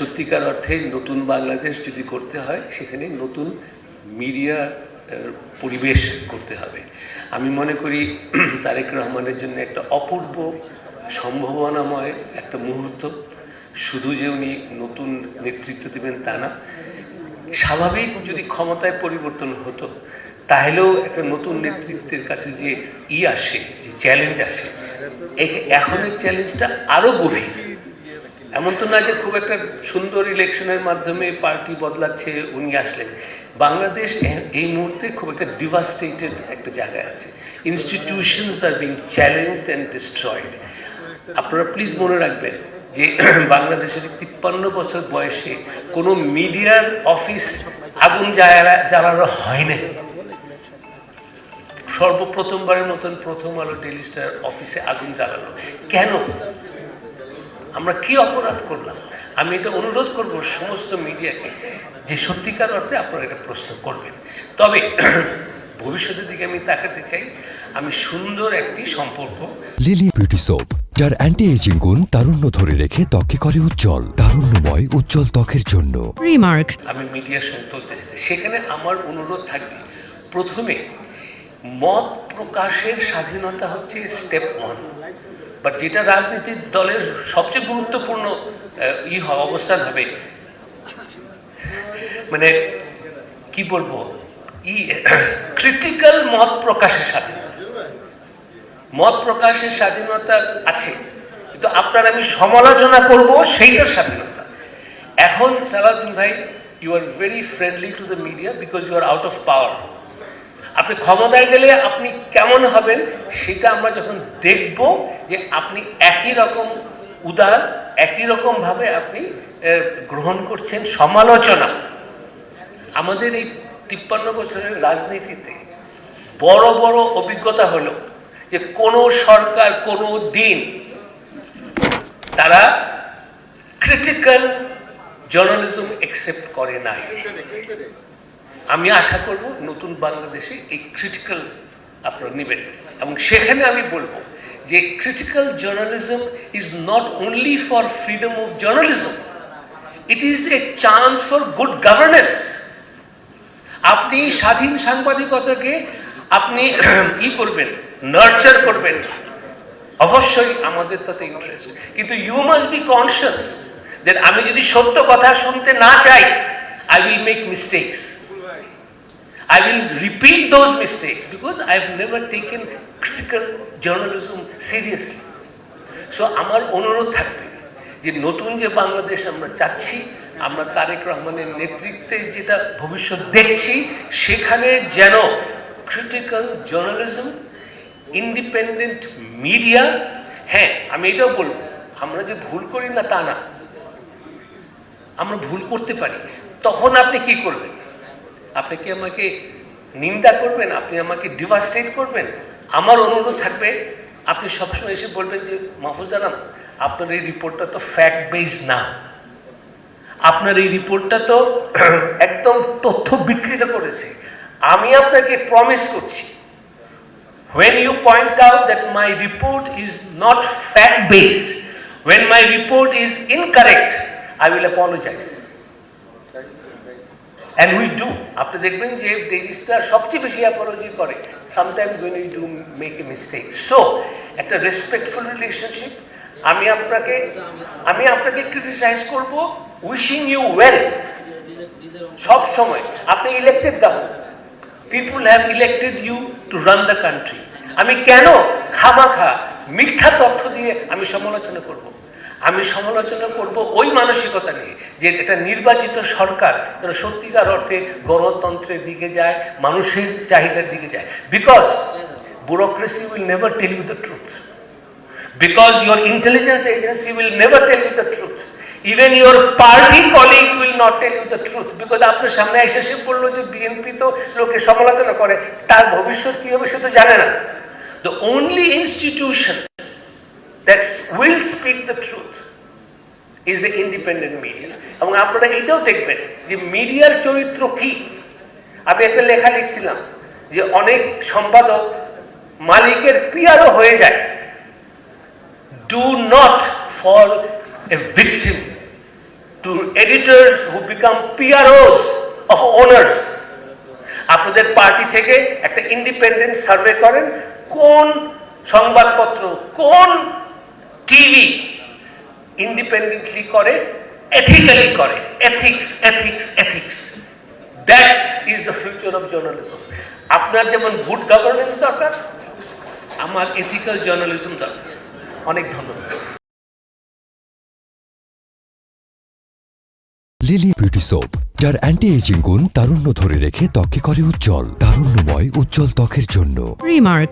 সত্যিকার অর্থে নতুন বাংলাদেশ যদি করতে হয়, সেখানে নতুন মিডিয়া পরিবেশ করতে হবে। আমি মনে করি তারেক রহমানের জন্য একটা অপূর্ব সম্ভাবনাময় একটা মুহূর্ত। শুধু যে উনি নতুন নেতৃত্ব দেবেন তা না, স্বাভাবিক যদি ক্ষমতায় পরিবর্তন হতো, তাহলেও একটা নতুন নেতৃত্বের কাছে যে ই আসে, যে চ্যালেঞ্জ আসে এখনের চ্যালেঞ্জটা আরও গভীর। এমন তো না যে খুব একটা সুন্দর ইলেকশনের মাধ্যমে পার্টি বদলাচ্ছে, উনি আসলেন। বাংলাদেশ এই মুহূর্তে খুব একটা ডিভাস্টেটেড একটা জায়গায় আছে। ইনস্টিটিউশনস আর বিং চ্যালেঞ্জ অ্যান্ড ডিস্ট্রয়েড আপনারা প্লিজ মনে রাখবেন যে বাংলাদেশের তিপ্পান্ন বছর বয়সে কোনো মিডিয়ার অফিস আগুন জ্বালা- জ্বালানো হয় না সর্বপ্রথমবারের মতন প্রথম আলো টেলিস্টার অফিসে আগুন জ্বালানো কেন? আমরা কি অপরাধ করলাম? আমি এটা অনুরোধ করব সমস্ত মিডিয়াকে যে সত্যিকার অর্থে আপনারা এটা প্রশ্ন করবেন। তবে ভবিষ্যতের দিকে আমি তাকাতে চাই। আমি সুন্দর একটি সম্পর্ক। লিলি বিউটি সোপ যার অ্যান্টি এজিং গুণ তারুণ্য ধরে রেখে ত্বকে করে উজ্জ্বল তারুণ্যময় উজ্জ্বল ত্বকের জন্য। Remark. আমি তুলতে চাই সেখানে আমার অনুরোধ থাকবে প্রথমে মত প্রকাশের স্বাধীনতা হচ্ছে স্টেপ ওয়ান বাট যেটা রাজনীতির দলের সবচেয়ে গুরুত্বপূর্ণ ই অবস্থান হবে। মানে কি বলব? ই ক্রিটিক্যাল মত প্রকাশের স্বাধীনতা মত প্রকাশের স্বাধীনতা আছে। কিন্তু আপনার আমি সমালোচনা করব সেইটার স্বাধীনতা। এখন সালাউদ্দিন ভাই you are very friendly to the media because you are out of power আপনি ক্ষমতায় গেলে আপনি কেমন হবেন, সেটা আমরা যখন দেখব যে আপনি একই রকম উদার একই রকম ভাবে আপনি গ্রহণ করছেন সমালোচনা। আমাদের এই তিপ্পান্ন বছরের রাজনীতিতে বড় বড় অভিজ্ঞতা হলো যে কোনো সরকার, কোনো দিন তারা ক্রিটিক্যাল জার্নালিজম একসেপ্ট করে নাই। আমি আশা করব নতুন বাংলাদেশে এই ক্রিটিক্যাল আপনারা নেবেন। এবং সেখানে আমি বলব যে critical journalism is not only for freedom of journalism it is a chance for good governance আপনি স্বাধীন সাংবাদিকতাকে আপনি ই করবেন নার্চার করবেন। অবশ্যই আমাদের তাতে ইন্টারেস্ট কিন্তু ইউ মাস্ট বি কনসিয়াস যে আমি যদি সত্য কথা শুনতে না চাই I will make mistakes I will repeat those mistakes because I've never taken critical journalism seriously. So আমার অনুরোধ থাকবে যে নতুন যে বাংলাদেশ আমরা চাচ্ছি, আমরা তারেক রহমানের নেতৃত্বে যেটা ভবিষ্যৎ দেখছি, সেখানে যেন ক্রিটিক্যাল জার্নালিজম ইন্ডিপেন্ডেন্ট মিডিয়া হ্যাঁ আমি এটাও বলব, আমরা যে ভুল করি না তা না, আমরা ভুল করতে পারি তখন আপনি কি করবেন আপনি কি আমাকে নিন্দা করবেন? আপনি আমাকে ডিভাস্টেট করবেন? আমার অনুরোধ থাকবে আপনি সবসময় এসে বলবেন যে মাহফুজ আলম আপনার এই রিপোর্টটা তো ফ্যাক্ট বেস না। আপনার এই রিপোর্টটা তো একদম তথ্য বিকৃত করেছে। আমি আপনাকে প্রমিস করছি when you point out that my report is not fact based, when my report is incorrect, I will apologize. And we do. আপনি দেখবেন যে রেজিস্ট্রার সবচেয়ে বেশি অ্যাপোলজি করে sometimes when you do make a mistake. So, একটা respectful relationship আমি আপনাকে আমি আপনাকে ক্রিটিসাইজ করব উইশিং ইউ ওয়েল সব সময় আপনি elected the people have elected you to run the country আমি কেন খামাখা মিথ্যা তথ্য দিয়ে আমি সমালোচনা করব। আমি সমালোচনা করব ওই মানসিকতা নিয়ে, যে এটা নির্বাচিত সরকার, যেন সত্যিকার অর্থে গণতন্ত্রের দিকে যায়, মানুষের চাহিদার দিকে যায়। Because bureaucracy will never tell you the truth because your intelligence agency will never tell you the truth. Even your party colleagues will not tell you the truth. Because আপনার সামনে এসে সে বলল যে বিএনপি তো লোকে সমালোচনা করে, তার ভবিষ্যৎ কি হবে সে তো জানে না। The only institution that will speak the truth is the independent media. এবং আপনারা এটাও দেখবেন যে মিডিয়ার চরিত্র কি? আমি একটা লেখা লিখছিলাম যে অনেক সম্পাদক মালিকের পিয়ারও হয়ে যায়। Do not fall a victim to editors who become PROs of owners. আপনাদের পার্টি থেকে একটা ইন্ডিপেন্ডেন্ট সার্ভে করেন। কোন সংবাদপত্র, কোন টিভি ইন্ডিপেন্ডেন্টলি করে এথিক্যালি করে ethics ethics ethics that is the future of journalism আপনার যেমন গুড গভর্নেন্স দরকার আমার এথিক্যাল জার্নালিজম দরকার। অনেক ধন্যবাদ। লিলি বিউটি সোপ যার অ্যান্টি এজিং গুণ তারুণ্য ধরে রেখে ত্বকে করে উজ্জ্বল তারুণ্যময় উজ্জ্বল ত্বকের জন্য। Remark,